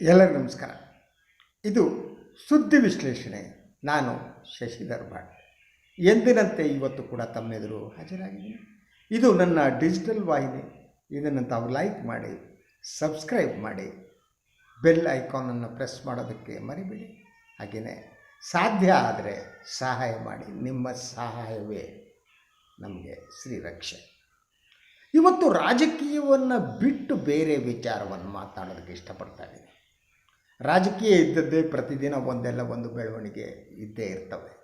ಎಲ್ಲರಿಗೂ ನಮಸ್ಕಾರ. ಇದು ಸುದ್ದಿ ವಿಶ್ಲೇಷಣೆ. ನಾನು ಶಶಿಧರ್ ಭಟ್ ಎಂದಿನಂತೆ ಇವತ್ತು ಕೂಡ ತಮ್ಮೆದುರು ಹಾಜರಾಗಿದ್ದೀನಿ. ಇದು ನನ್ನ ಡಿಜಿಟಲ್ ವಾಹಿನಿ. ಇದನ್ನು ತಾವು ಲೈಕ್ ಮಾಡಿ, ಸಬ್ಸ್ಕ್ರೈಬ್ ಮಾಡಿ, ಬೆಲ್ ಐಕಾನನ್ನು ಪ್ರೆಸ್ ಮಾಡೋದಕ್ಕೆ ಮರಿಬೇಡಿ. ಹಾಗೆಯೇ ಸಾಧ್ಯ ಆದರೆ ಸಹಾಯ ಮಾಡಿ. ನಿಮ್ಮ ಸಹಾಯವೇ ನಮಗೆ ಶ್ರೀರಕ್ಷೆ. ಇವತ್ತು ರಾಜಕೀಯವನ್ನು ಬಿಟ್ಟು ಬೇರೆ ವಿಚಾರವನ್ನು ಮಾತಾಡೋದಕ್ಕೆ ಇಷ್ಟಪಡ್ತಾ ರಾಜಕೀಯ ಇದ್ದದ್ದೇ ಪ್ರತಿದಿನ ಒಂದೆಲ್ಲ ಒಂದು ಬೆಳವಣಿಗೆ ಇದ್ದೇ ಇರ್ತವೆ.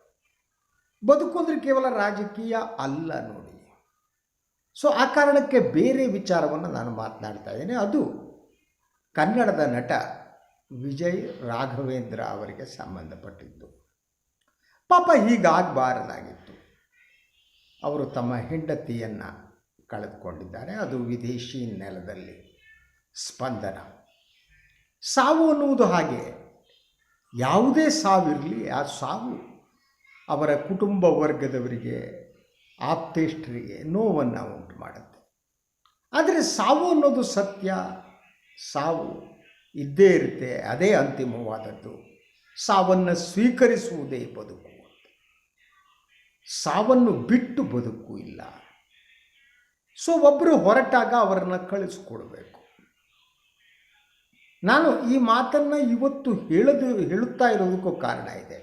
ಬದುಕು ಅಂದರೆ ಕೇವಲ ರಾಜಕೀಯ ಅಲ್ಲ ನೋಡಿ. ಸೊ ಆ ಕಾರಣಕ್ಕೆ ಬೇರೆ ವಿಚಾರವನ್ನು ನಾನು ಮಾತನಾಡ್ತಾ ಇದ್ದೇನೆ. ಅದು ಕನ್ನಡದ ನಟ ವಿಜಯ್ ರಾಘವೇಂದ್ರ ಅವರಿಗೆ ಸಂಬಂಧಪಟ್ಟಿದ್ದು. ಪಾಪ ಹೀಗಾಗಬಾರದಾಗಿತ್ತು. ಅವರು ತಮ್ಮ ಹೆಂಡತಿಯನ್ನು ಕಳೆದುಕೊಂಡಿದ್ದಾರೆ. ಅದು ವಿದೇಶಿ ನೆಲದಲ್ಲಿ ಸ್ಪಂದನ. ಸಾವು ಅನ್ನುವುದು ಹಾಗೆ. ಯಾವುದೇ ಸಾವಿರಲಿ ಆ ಸಾವು ಅವರ ಕುಟುಂಬ ವರ್ಗದವರಿಗೆ ಆಪ್ತೇಷ್ಟರಿಗೆ ನೋವನ್ನು ಉಂಟು ಮಾಡುತ್ತೆ. ಆದರೆ ಸಾವು ಅನ್ನೋದು ಸತ್ಯ. ಸಾವು ಇದ್ದೇ ಇರುತ್ತೆ, ಅದೇ ಅಂತಿಮವಾದದ್ದು. ಸಾವನ್ನು ಸ್ವೀಕರಿಸುವುದೇ ಬದುಕು ಸಾವನ್ನು ಬಿಟ್ಟು ಬದುಕು ಇಲ್ಲ. ಸೊ ಒಬ್ಬರು ಹೊರಟಾಗ ಅವರನ್ನು ಕಳಿಸ್ಕೊಡ್ಬೇಕು. ನಾನು ಈ ಮಾತನ್ನು ಇವತ್ತು ಹೇಳದು, ಹೇಳುತ್ತಾ ಇರೋದಕ್ಕೂ ಕಾರಣ ಇದೆ.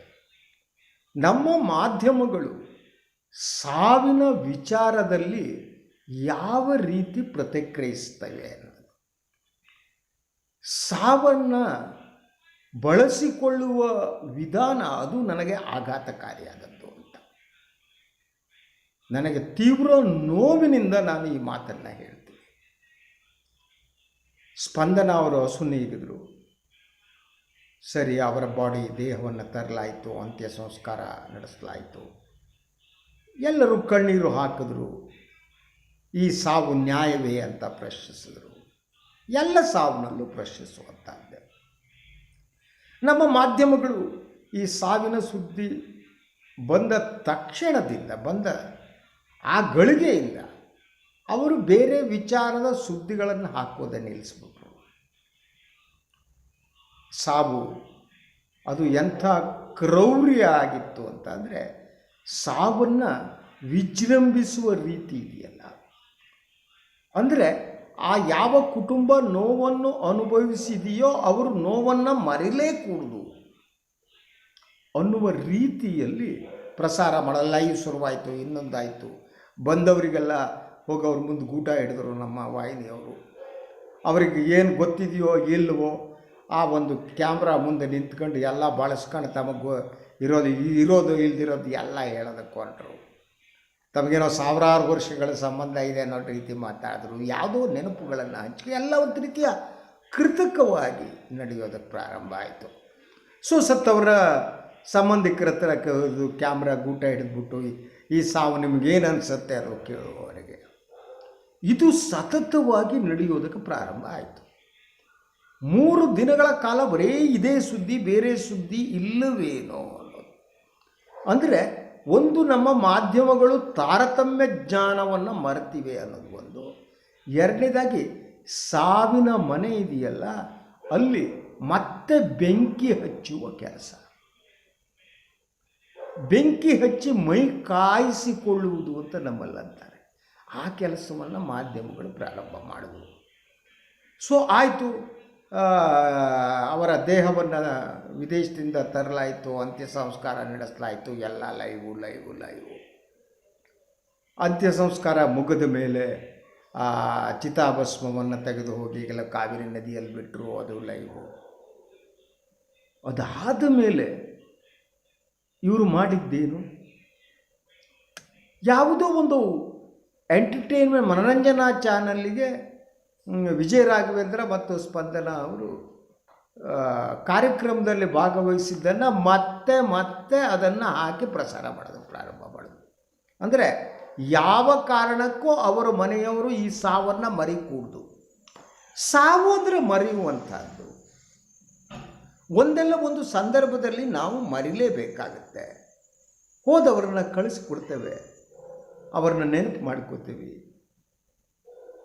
ನಮ್ಮ ಮಾಧ್ಯಮಗಳು ಸಾವಿನ ವಿಚಾರದಲ್ಲಿ ಯಾವ ರೀತಿ ಪ್ರತಿಕ್ರಿಯಿಸ್ತವೆ ಅನ್ನೋದು. ಸಾವನ್ನು ಬಳಸಿಕೊಳ್ಳುವ ವಿಧಾನ ಅದು ನನಗೆ ಆಘಾತಕಾರಿಯಾದದ್ದು ಅಂತ. ನನಗೆ ತೀವ್ರ ನೋವಿನಿಂದ ನಾನು ಈ ಮಾತನ್ನು ಹೇಳ್ತೀನಿ ಸ್ಪಂದನ ಅವರು ಹಸು ನೀಗಿದ್ರು ಸರಿ, ಅವರ ಬಾಡಿ ದೇಹವನ್ನು ತರಲಾಯಿತು, ಅಂತ್ಯ ಸಂಸ್ಕಾರ ನಡೆಸಲಾಯಿತು. ಎಲ್ಲರೂ ಕಣ್ಣೀರು ಹಾಕಿದ್ರು. ಈ ಸಾವು ನ್ಯಾಯವೇ ಅಂತ ಪ್ರಶ್ನಿಸಿದರು. ಎಲ್ಲ ಸಾವಿನಲ್ಲೂ ಪ್ರಶ್ನಿಸುವಂಥದ್ದೇ ನಮ್ಮ ಮಾಧ್ಯಮಗಳು ಈ ಸಾವಿನ ಸುದ್ದಿ ಬಂದ ತಕ್ಷಣದಿಂದ, ಬಂದ ಆ ಗಳಿಗೆಯಿಂದ ಅವರು ಬೇರೆ ವಿಚಾರದ ಸುದ್ದಿಗಳನ್ನು ಹಾಕೋದೇ ನಿಲ್ಲಿಸ್ಬಿಟ್ರು ಸಾವು ಅದು ಎಂಥ ಕ್ರೌರ್ಯ ಆಗಿತ್ತು ಅಂತಂದರೆ ಸಾವನ್ನು ವಿಜೃಂಭಿಸುವ ರೀತಿ ಇದೆಯಲ್ಲ. ಅಂದರೆ ಆ ಯಾವ ಕುಟುಂಬ ನೋವನ್ನು ಅನುಭವಿಸಿದೆಯೋ ಅವರು ನೋವನ್ನು ಮರಿಲೇ ಕೂಡುದು ಅನ್ನುವ ರೀತಿಯಲ್ಲಿ ಪ್ರಸಾರ ಮಾಡಲ್ಲ. ಶುರುವಾಯಿತು, ಇನ್ನೊಂದಾಯಿತು. ಬಂದವರಿಗೆಲ್ಲ ಹೋಗಿ ಅವ್ರ ಮುಂದೆ ಗೂಟ ಹಿಡಿದ್ರು ನಮ್ಮ ವಾಹಿನಿಯವರು. ಅವರಿಗೆ ಏನು ಗೊತ್ತಿದೆಯೋ ಇಲ್ಲವೋ ಆ ಒಂದು ಕ್ಯಾಮ್ರಾ ಮುಂದೆ ನಿಂತ್ಕೊಂಡು ಎಲ್ಲ ಬಳಸ್ಕೊಂಡು ತಮಗೆ ಇರೋದು ಇರೋದು ಇಲ್ದಿರೋದು ಎಲ್ಲ ಹೇಳೋದಕ್ಕೆ ಹೊರಟರು ತಮಗೇನೋ ಸಾವಿರಾರು ವರ್ಷಗಳ ಸಂಬಂಧ ಇದೆ ಅನ್ನೋ ರೀತಿ ಮಾತಾಡಿದ್ರು. ಯಾವುದೋ ನೆನಪುಗಳನ್ನು ಹಂಚಿಕೆ ಎಲ್ಲ ಒಂದು ರೀತಿಯ ಕೃತಕವಾಗಿ ನಡೆಯೋದಕ್ಕೆ ಪ್ರಾರಂಭ ಆಯಿತು. ಸೊ ಸತ್ತವರ ಸಂಬಂಧಿಕರ ಹತ್ರ ಕ್ಯಾಮ್ರಾ ಗೂಟ ಹಿಡಿದ್ಬಿಟ್ಟು ಈ ಸಾವು ನಿಮಗೇನು ಅನಿಸುತ್ತೆ ಅದು ಕೇಳುವವರೆಗೆ ಇದು ಸತತವಾಗಿ ನಡೆಯೋದಕ್ಕೆ ಪ್ರಾರಂಭ ಆಯಿತು. ಮೂರು ದಿನಗಳ ಕಾಲ ಬರೇ ಇದೇ ಸುದ್ದಿ, ಬೇರೆ ಸುದ್ದಿ ಇಲ್ಲವೇನೋ ಅನ್ನೋದು. ಅಂದರೆ ಒಂದು ನಮ್ಮ ಮಾಧ್ಯಮಗಳು ತಾರತಮ್ಯ ಜ್ಞಾನವನ್ನು ಮರೆತಿವೆ ಅನ್ನೋದು ಒಂದು. ಎರಡನೇದಾಗಿ ಸಾವಿನ ಮನೆ ಇದೆಯಲ್ಲ, ಅಲ್ಲಿ ಮತ್ತೆ ಬೆಂಕಿ ಹಚ್ಚುವ ಕೆಲಸ. ಬೆಂಕಿ ಹಚ್ಚಿ ಮೈ ಕಾಯಿಸಿಕೊಳ್ಳುವುದು ಅಂತ ನಮ್ಮಲ್ಲಿ ಅಂತಾರೆ ಆ ಕೆಲಸವನ್ನು ಮಾಧ್ಯಮಗಳು ಪ್ರಾರಂಭ ಮಾಡಿದವು ಸೊ ಆಯಿತು. ಅವರ ದೇಹವನ್ನು ವಿದೇಶದಿಂದ ತರಲಾಯಿತು ಅಂತ್ಯ ಸಂಸ್ಕಾರ ನಡೆಸಲಾಯಿತು, ಎಲ್ಲ ಲೈವು ಲೈವು ಲೈವು. ಅಂತ್ಯ ಸಂಸ್ಕಾರ ಮುಗಿದ ಮೇಲೆ ಚಿತಾಭಸ್ಮವನ್ನು ತೆಗೆದು ಹೋಗಿ, ಈಗೆಲ್ಲ ಕಾವೇರಿ ನದಿಯಲ್ಲಿ ಬಿಟ್ಟರು ಅದು ಲೈವು. ಅದಾದ ಮೇಲೆ ಇವರು ಮಾಡಿದ್ದೇನು? ಯಾವುದೋ ಒಂದು ಎಂಟರ್ಟೈನ್ಮೆಂಟ್ ಮನರಂಜನಾ ಚಾನಲ್ಲಿಗೆ ವಿಜಯ ರಾಘವೇಂದ್ರ ಮತ್ತು ಸ್ಪಂದನ ಅವರು ಕಾರ್ಯಕ್ರಮದಲ್ಲಿ ಭಾಗವಹಿಸಿದ್ದನ್ನು ಮತ್ತೆ ಮತ್ತೆ ಅದನ್ನು ಹಾಕಿ ಪ್ರಸಾರ ಮಾಡೋದು, ಪ್ರಾರಂಭ ಮಾಡೋದು. ಅಂದರೆ ಯಾವ ಕಾರಣಕ್ಕೂ ಅವರ ಮನೆಯವರು ಈ ಸಾವನ್ನು ಮರಿಕೂಡ್ದು. ಸಾವು ಅಂದರೆ ಮರೆಯುವಂಥದ್ದು ಒಂದಲ್ಲ ಒಂದು ಸಂದರ್ಭದಲ್ಲಿ ನಾವು ಮರಿಲೇಬೇಕಾಗುತ್ತೆ. ಹೋದವರನ್ನು ಕಳಿಸ್ಕೊಡ್ತೇವೆ. ಅವ್ರನ್ನ ನೆನಪು ಮಾಡ್ಕೋತೀವಿ.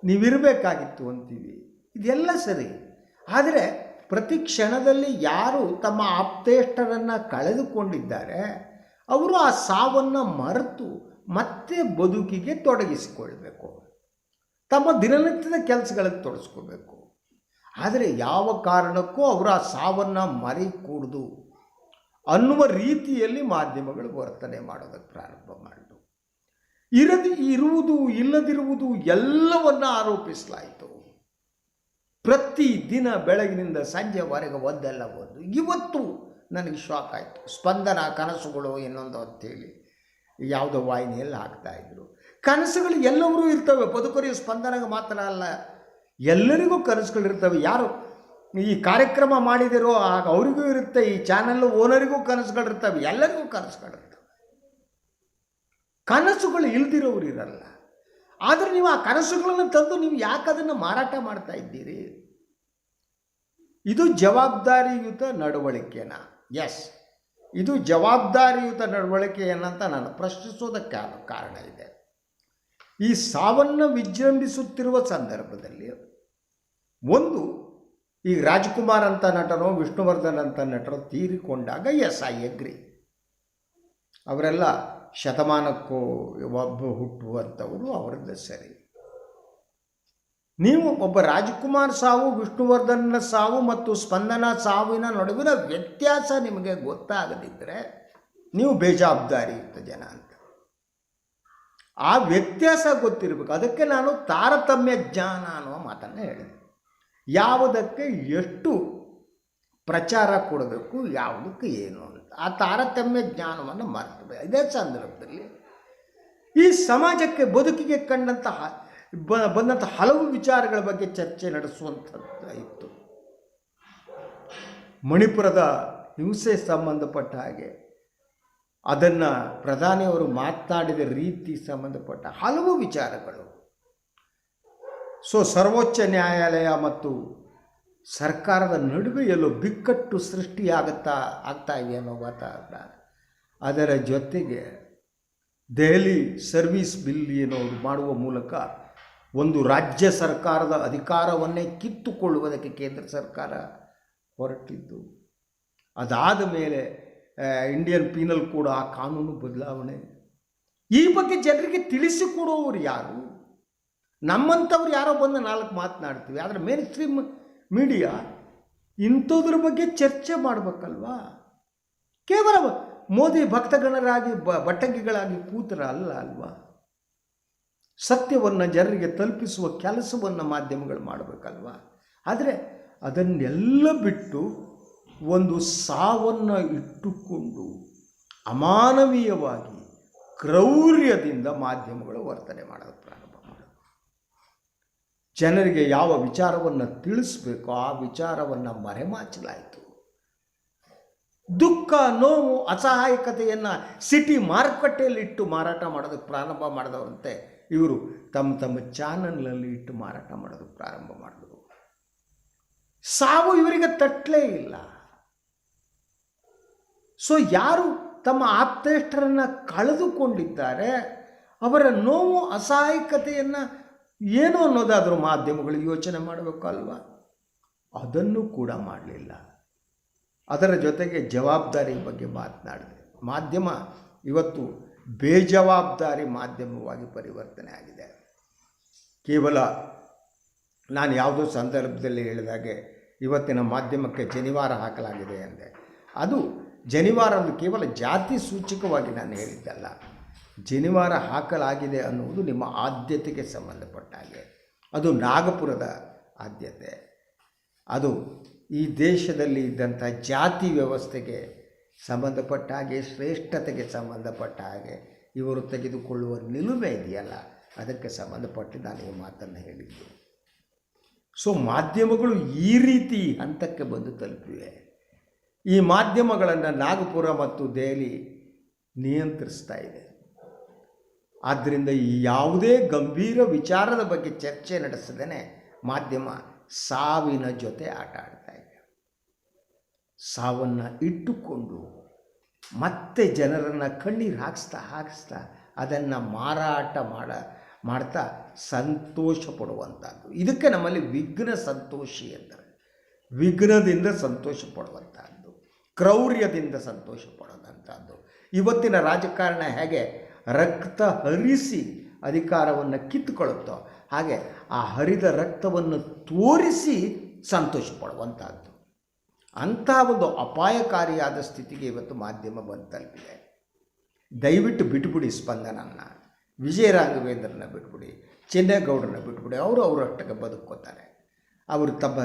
ನೀವಿರಬೇಕಾಗಿತ್ತು ಅಂತೀವಿ. ಇದೆಲ್ಲ ಸರಿ. ಆದರೆ ಪ್ರತಿ ಕ್ಷಣದಲ್ಲಿ ಯಾರು ತಮ್ಮ ಆಪ್ತೇಷ್ಟರನ್ನು ಕಳೆದುಕೊಂಡಿದ್ದಾರೆ, ಅವರು ಆ ಸಾವನ್ನು ಮರೆತು ಮತ್ತೆ ಬದುಕಿಗೆ ತೊಡಗಿಸಿಕೊಳ್ಬೇಕು. ತಮ್ಮ ದಿನನಿತ್ಯದ ಕೆಲಸಗಳಲ್ಲಿ ತೊಡಗಿಸ್ಕೋಬೇಕು ಆದರೆ ಯಾವ ಕಾರಣಕ್ಕೂ ಅವರು ಆ ಸಾವನ್ನು ಮರಿಕೂಡ್ದು ಅನ್ನುವ ರೀತಿಯಲ್ಲಿ ಮಾಧ್ಯಮಗಳು ವರ್ತನೆ ಮಾಡೋದಕ್ಕೆ ಪ್ರಾರಂಭ ಮಾಡಿತು ಇರದಿ ಇರುವುದು ಇಲ್ಲದಿರುವುದು ಎಲ್ಲವನ್ನ ಆರೋಪಿಸಲಾಯಿತು. ಪ್ರತಿ ದಿನ ಬೆಳಗಿನಿಂದ ಸಂಜೆವರೆಗೆ ಒಂದಲ್ಲ ಒಂದು. ಇವತ್ತು ನನಗೆ ಶಾಕ್ ಆಯಿತು. ಸ್ಪಂದನ, ಕನಸುಗಳು ಇನ್ನೊಂದು ಅಂತೇಳಿ ಯಾವುದೋ ವಾಹಿನಿಯಲ್ಲಿ ಹಾಕ್ತಾ ಇದ್ರು. ಕನಸುಗಳು ಎಲ್ಲವರೂ ಇರ್ತವೆ. ಬದುಕರಿಗೆ ಸ್ಪಂದನಗೆ ಮಾತ್ರ ಅಲ್ಲ ಎಲ್ಲರಿಗೂ ಕನಸುಗಳಿರ್ತವೆ ಯಾರು ಈ ಕಾರ್ಯಕ್ರಮ ಮಾಡಿದಿರೋ ಆಗ ಅವರಿಗೂ ಇರುತ್ತೆ. ಈ ಚಾನಲ್ ಓನರಿಗೂ ಕನಸುಗಳಿರ್ತವೆ ಎಲ್ಲರಿಗೂ ಕನಸುಗಳಿರ್ತವೆ ಕನಸುಗಳು ಇಲ್ದಿರೋರು ಇರಲ್ಲ. ಆದರೆ ನೀವು ಆ ಕನಸುಗಳನ್ನು ತಂದು ನೀವು ಯಾಕೆ ಅದನ್ನು ಮಾರಾಟ ಮಾಡ್ತಾ ಇದ್ದೀರಿ? ಇದು ಜವಾಬ್ದಾರಿಯುತ ನಡವಳಿಕೆನ? ಎಸ್ ಇದು ಜವಾಬ್ದಾರಿಯುತ ನಡವಳಿಕೆ ಏನಂತ ನಾನು ಪ್ರಶ್ನಿಸೋದಕ್ಕೆ ಕಾರಣ ಇದೆ. ಈ ಸಾವನ್ನು ವಿಜೃಂಭಿಸುತ್ತಿರುವ ಸಂದರ್ಭದಲ್ಲಿ ಒಂದು, ಈ ರಾಜ್ಕುಮಾರ್ ಅಂತ ನಟನೋ, ವಿಷ್ಣುವರ್ಧನ್ ಅಂತ ನಟರೋ ತೀರಿಕೊಂಡಾಗ ಎಸ್ ಐ ಎಗ್ರಿ ಅವರೆಲ್ಲ ಶತಮಾನಕ್ಕೂ ಒಬ್ಬ ಹುಟ್ಟುವಂಥವರು ಅವರದ್ದು ಸರಿ. ನೀವು ಒಬ್ಬ ರಾಜ್ಕುಮಾರ್ ಸಾವು ವಿಷ್ಣುವರ್ಧನ ಸಾವು ಮತ್ತು ಸ್ಪಂದನ ಸಾವಿನ ನಡುವಿನ ವ್ಯತ್ಯಾಸ ನಿಮಗೆ ಗೊತ್ತಾಗದಿದ್ದರೆ ನೀವು ಬೇಜವಾಬ್ದಾರಿಯುತ ಜನ ಅಂತ. ಆ ವ್ಯತ್ಯಾಸ ಗೊತ್ತಿರಬೇಕು. ಅದಕ್ಕೆ ನಾನು ತಾರತಮ್ಯ ಜ್ಞಾನ ಅನ್ನುವ ಮಾತನ್ನು ಹೇಳಿದೆ. ಯಾವುದಕ್ಕೆ ಎಷ್ಟು ಪ್ರಚಾರ ಕೊಡಬೇಕು, ಯಾವುದಕ್ಕೆ ಏನು ಅಂತ ಆ ತಾರತಮ್ಯ ಜ್ಞಾನವನ್ನು ಮರೆತು ಇದೇ ಸಂದರ್ಭದಲ್ಲಿ ಈ ಸಮಾಜಕ್ಕೆ ಬದುಕಿಗೆ ಕಂಡಂತಹ, ಬ ಬಂದಂಥ ಹಲವು ವಿಚಾರಗಳ ಬಗ್ಗೆ ಚರ್ಚೆ ನಡೆಸುವಂಥದ್ದು ಇತ್ತು. ಮಣಿಪುರದ ಹಿಂಸೆ ಸಂಬಂಧಪಟ್ಟ ಹಾಗೆ, ಅದನ್ನು ಪ್ರಧಾನಿಯವರು ಮಾತನಾಡಿದ ರೀತಿ ಸಂಬಂಧಪಟ್ಟ ಹಲವು ವಿಚಾರಗಳು. ಸೊ, ಸರ್ವೋಚ್ಚ ನ್ಯಾಯಾಲಯ ಮತ್ತು ಸರ್ಕಾರದ ನಡುವೆ ಎಲ್ಲೋ ಬಿಕ್ಕಟ್ಟು ಸೃಷ್ಟಿಯಾಗುತ್ತಾ ಆಗ್ತಾ ಇದೆ ಅನ್ನೋ ವಾತಾವರಣ. ಅದರ ಜೊತೆಗೆ ದೆಹಲಿ ಸರ್ವಿಸ್ ಬಿಲ್ ಏನೋ ಮಾಡುವ ಮೂಲಕ ಒಂದು ರಾಜ್ಯ ಸರ್ಕಾರದ ಅಧಿಕಾರವನ್ನೇ ಕಿತ್ತುಕೊಳ್ಳುವುದಕ್ಕೆ ಕೇಂದ್ರ ಸರ್ಕಾರ ಹೊರಟಿದ್ದು. ಅದಾದ ಮೇಲೆ ಇಂಡಿಯನ್ ಪೀನಲ್ ಕೂಡ ಆ ಕಾನೂನು ಬದಲಾವಣೆ. ಈ ಬಗ್ಗೆ ಜನರಿಗೆ ತಿಳಿಸಿಕೊಡುವವರು ಯಾರು? ನಮ್ಮಂಥವ್ರು ಯಾರೋ ಬಂದು ನಾಲ್ಕು ಮಾತನಾಡ್ತೀವಿ. ಆದರೆ ಮೇನ್ ಸ್ಟ್ರೀಮ್ ಮೀಡಿಯಾ ಇಂಥದ್ರ ಬಗ್ಗೆ ಚರ್ಚೆ ಮಾಡಬೇಕಲ್ವಾ? ಕೇವಲ ಮೋದಿ ಭಕ್ತಗಣರಾಗಿ ಬ, ಬಟ್ಟಂಗಿಗಳಾಗಿ ಕೂತರ ಅಲ್ಲ ಅಲ್ವಾ? ಸತ್ಯವನ್ನು ಜನರಿಗೆ ತಲುಪಿಸುವ ಕೆಲಸವನ್ನು ಮಾಧ್ಯಮಗಳು ಮಾಡಬೇಕಲ್ವಾ? ಆದರೆ ಅದನ್ನೆಲ್ಲ ಬಿಟ್ಟು ಒಂದು ಸಾವನ್ನು ಇಟ್ಟುಕೊಂಡು ಅಮಾನವೀಯವಾಗಿ ಕ್ರೌರ್ಯದಿಂದ ಮಾಧ್ಯಮಗಳು ವರ್ತನೆ ಮಾಡೋದು. ಜನರಿಗೆ ಯಾವ ವಿಚಾರವನ್ನು ತಿಳಿಸ್ಬೇಕು, ಆ ವಿಚಾರವನ್ನು ಮರೆಮಾಚಲಾಯಿತು. ದುಃಖ, ನೋವು, ಅಸಹಾಯಕತೆಯನ್ನು ಸಿಟಿ ಮಾರುಕಟ್ಟೆಯಲ್ಲಿಟ್ಟು ಮಾರಾಟ ಮಾಡೋದಕ್ಕೆ ಪ್ರಾರಂಭ ಮಾಡಿದವರಂತೆ ಇವರು ತಮ್ಮ ತಮ್ಮ ಚಾನಲ್ನಲ್ಲಿ ಇಟ್ಟು ಮಾರಾಟ ಮಾಡೋದಕ್ಕೆ ಪ್ರಾರಂಭ ಮಾಡಿದ್ರು. ಸಾವು ಇವರಿಗೆ ತಟ್ಟಲೇ ಇಲ್ಲ. ಸೊ ಯಾರು ತಮ್ಮ ಆಪ್ತೇಷ್ಟರನ್ನು ಕಳೆದುಕೊಂಡಿದ್ದಾರೆ, ಅವರ ನೋವು, ಅಸಹಾಯಕತೆಯನ್ನು ಏನು ಅನ್ನೋದಾದರೂ ಮಾಧ್ಯಮಗಳು ಯೋಚನೆ ಮಾಡಬೇಕು ಅಲ್ವಾ? ಅದನ್ನು ಕೂಡ ಮಾಡಲಿಲ್ಲ. ಅದರ ಜೊತೆಗೆ ಜವಾಬ್ದಾರಿ ಬಗ್ಗೆ ಮಾತನಾಡಿದೆ. ಮಾಧ್ಯಮ ಇವತ್ತು ಬೇಜವಾಬ್ದಾರಿ ಮಾಧ್ಯಮವಾಗಿ ಪರಿವರ್ತನೆ ಆಗಿದೆ. ಕೇವಲ ನಾನು ಯಾವುದೋ ಸಂದರ್ಭದಲ್ಲಿ ಹೇಳಿದಾಗೆ ಇವತ್ತಿನ ಮಾಧ್ಯಮಕ್ಕೆ ಜನಿವಾರ ಹಾಕಲಾಗಿದೆ ಎಂದೆ ಅದು ಜನಿವಾರ ಕೇವಲ ಜಾತಿ ಸೂಚಕವಾಗಿ ನಾನು ಹೇಳಿದ್ದಲ್ಲ. ಜನಿವಾರ ಹಾಕಲಾಗಿದೆ ಅನ್ನುವುದು ನಿಮ್ಮ ಆದ್ಯತೆಗೆ ಸಂಬಂಧಪಟ್ಟ ಹಾಗೆ ಅದು ನಾಗಪುರದ ಆದ್ಯತೆ. ಅದು ಈ ದೇಶದಲ್ಲಿ ಇದ್ದಂಥ ಜಾತಿ ವ್ಯವಸ್ಥೆಗೆ ಸಂಬಂಧಪಟ್ಟ ಹಾಗೆ ಶ್ರೇಷ್ಠತೆಗೆ ಸಂಬಂಧಪಟ್ಟ ಹಾಗೆ ಇವರು ತೆಗೆದುಕೊಳ್ಳುವ ನಿಲುವೆ ಇದೆಯಲ್ಲ. ಅದಕ್ಕೆ ಸಂಬಂಧಪಟ್ಟು ನಾನು ಈ ಮಾತನ್ನು ಹೇಳಿದ್ದು. ಸೊ ಮಾಧ್ಯಮಗಳು ಈ ರೀತಿ ಹಂತಕ್ಕೆ ಬಂದು ತಲುಪಿವೆ. ಈ ಮಾಧ್ಯಮಗಳನ್ನು ನಾಗಪುರ ಮತ್ತು ದೆಹಲಿ ನಿಯಂತ್ರಿಸ್ತಾ ಇದೆ. ಆದ್ದರಿಂದ ಯಾವುದೇ ಗಂಭೀರ ವಿಚಾರದ ಬಗ್ಗೆ ಚರ್ಚೆ ನಡೆಸದೇ ಮಾಧ್ಯಮ ಸಾವಿನ ಜೊತೆ ಆಟ ಆಡ್ತಾ ಇದೆ. ಸಾವನ್ನು ಇಟ್ಟುಕೊಂಡು ಮತ್ತೆ ಜನರನ್ನು ಕಣ್ಣೀರು ಹಾಕಿಸ್ತಾ ಹಾಕಿಸ್ತಾ ಅದನ್ನು ಮಾರಾಟ ಮಾಡ, ಮಾಡ್ತಾ ಸಂತೋಷ ಪಡುವಂಥದ್ದು. ಇದಕ್ಕೆ ನಮ್ಮಲ್ಲಿ ವಿಘ್ನ ಸಂತೋಷಿ ಅಂತಾರೆ ವಿಘ್ನದಿಂದ ಸಂತೋಷ ಪಡುವಂಥದ್ದು, ಕ್ರೌರ್ಯದಿಂದ ಸಂತೋಷ ಪಡುವಂಥದ್ದು. ಇವತ್ತಿನ ರಾಜಕಾರಣ ಹೇಗೆ? ರಕ್ತ ಹರಿಸಿ ಅಧಿಕಾರವನ್ನು ಕಿತ್ತುಕೊಳ್ಳುತ್ತೋ ಹಾಗೆ ಆ ಹರಿದ ರಕ್ತವನ್ನು ತೋರಿಸಿ ಸಂತೋಷ ಪಡುವಂತಹದ್ದು ಅಂಥ ಒಂದು ಅಪಾಯಕಾರಿಯಾದ ಸ್ಥಿತಿಗೆ ಇವತ್ತು ಮಾಧ್ಯಮ ಬಂದು ತಲುಪಿದೆ. ದಯವಿಟ್ಟು ಬಿಟ್ಬಿಡಿ ಸ್ಪಂದನನ್ನು. ವಿಜಯ ರಾಘವೇಂದ್ರನ ಬಿಟ್ಬಿಡಿ, ಚೆನ್ನೇಗೌಡರನ್ನ ಬಿಟ್ಬಿಡಿ, ಅವರು ಅವರಷ್ಟಕ್ಕೆ ಬದುಕೋತಾರೆ ಅವರು ತಮ್ಮ,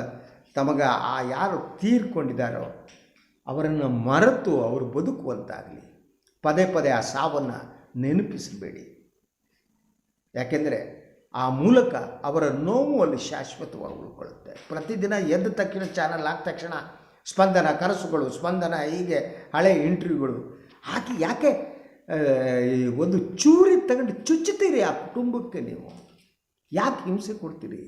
ತಮಗ ಆ ಯಾರು ತೀರ್ಕೊಂಡಿದ್ದಾರೋ ಅವರನ್ನು ಮರೆತು ಅವರು ಬದುಕುವಂತಾಗಲಿ. ಪದೇ ಪದೇ ಆ ಸಾವನ್ನು ನೆನಪಿಸಬೇಡಿ. ಯಾಕೆಂದರೆ ಆ ಮೂಲಕ ಅವರ ನೋವು ಅಲ್ಲಿ ಶಾಶ್ವತವಾಗಿ ಉಳ್ಕೊಳ್ಳುತ್ತೆ. ಪ್ರತಿದಿನ ಎದ್ದ ತಕ್ಷಣ, ಚಾನಲ್ ಆದ ತಕ್ಷಣ, ಸ್ಪಂದನ ಕನಸುಗಳು, ಸ್ಪಂದನ, ಹೀಗೆ ಹಳೆ ಇಂಟರ್ವ್ಯೂಗಳು. ಹಾಕಿ ಯಾಕೆ ಒಂದು ಚೂರಿ ತಗೊಂಡು ಚುಚ್ಚುತ್ತೀರಿ ಆ ಕುಟುಂಬಕ್ಕೆ ನೀವು? ಯಾಕೆ ಹಿಂಸೆ ಕೊಡ್ತೀರಿ?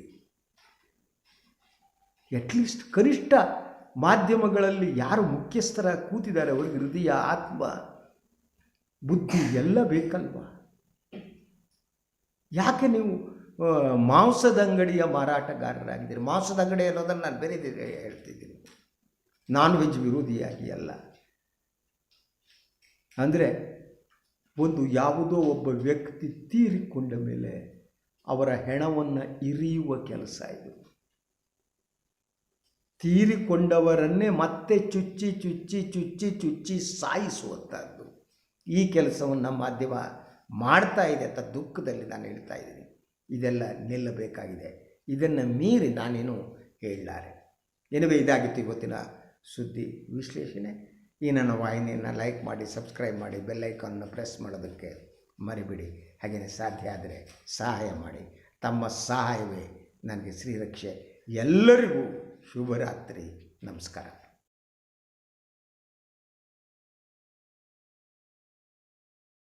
ಅಟ್ಲೀಸ್ಟ್ ಕನಿಷ್ಠ ಮಾಧ್ಯಮಗಳಲ್ಲಿ ಯಾರು ಮುಖ್ಯಸ್ಥರ ಕೂತಿದ್ದಾರೆ ಅವ್ರಿಗೆ ಹೃದಯ, ಆತ್ಮ ಬುದ್ಧಿ ಎಲ್ಲ ಬೇಕಲ್ವ? ಯಾಕೆ ನೀವು ಮಾಂಸದ ಅಂಗಡಿಯ ಮಾರಾಟಗಾರರಾಗಿದ್ದೀರಿ? ಮಾಂಸದ ಅಂಗಡಿ ಅನ್ನೋದನ್ನು ನಾನು ಬೇರೆ ಹೇಳ್ತಿದ್ದೀನಿ. ನಾನ್ ವೆಜ್ ವಿರೋಧಿಯಾಗಿ ಅಲ್ಲ. ಅಂದರೆ ಒಂದು ಯಾವುದೋ ಒಬ್ಬ ವ್ಯಕ್ತಿ ತೀರಿಕೊಂಡ ಮೇಲೆ ಅವರ ಹೆಣವನ್ನು ಇರಿಯುವ ಕೆಲಸ ಇದು. ತೀರಿಕೊಂಡವರನ್ನೇ ಮತ್ತೆ ಚುಚ್ಚಿ ಚುಚ್ಚಿ ಚುಚ್ಚಿ ಚುಚ್ಚಿ ಸಾಯಿಸುವಂಥದ್ದು. ಈ ಕೆಲಸವನ್ನು ಮಾಧ್ಯಮ ಮಾಡ್ತಾ ಇದೆ ಅಂತ ದುಃಖದಲ್ಲಿ ನಾನು ಹೇಳ್ತಾ ಇದ್ದೀನಿ. ಇದೆಲ್ಲ ನಿಲ್ಲಬೇಕಾಗಿದೆ. ಇದನ್ನು ಮೀರಿ ನಾನೇನು ಹೇಳಲಾರೆ? ಎನಿವೆ ಇದಾಗಿತ್ತು ಇವತ್ತಿನ ಸುದ್ದಿ ವಿಶ್ಲೇಷಣೆ. ಈ ನನ್ನ ವಾಹಿನಿಯನ್ನು ಲೈಕ್ ಮಾಡಿ, ಸಬ್ಸ್ಕ್ರೈಬ್ ಮಾಡಿ ಬೆಲ್ಲೈಕನ್ನು ಪ್ರೆಸ್ ಮಾಡೋದಕ್ಕೆ ಮರಿಬಿಡಿ. ಹಾಗೆಯೇ ಸಾಧ್ಯ ಆದರೆ ಸಹಾಯ ಮಾಡಿ. ತಮ್ಮ ಸಹಾಯವೇ ನನಗೆ ಶ್ರೀರಕ್ಷೆ. ಎಲ್ಲರಿಗೂ ಶುಭರಾತ್ರಿ. ನಮಸ್ಕಾರ.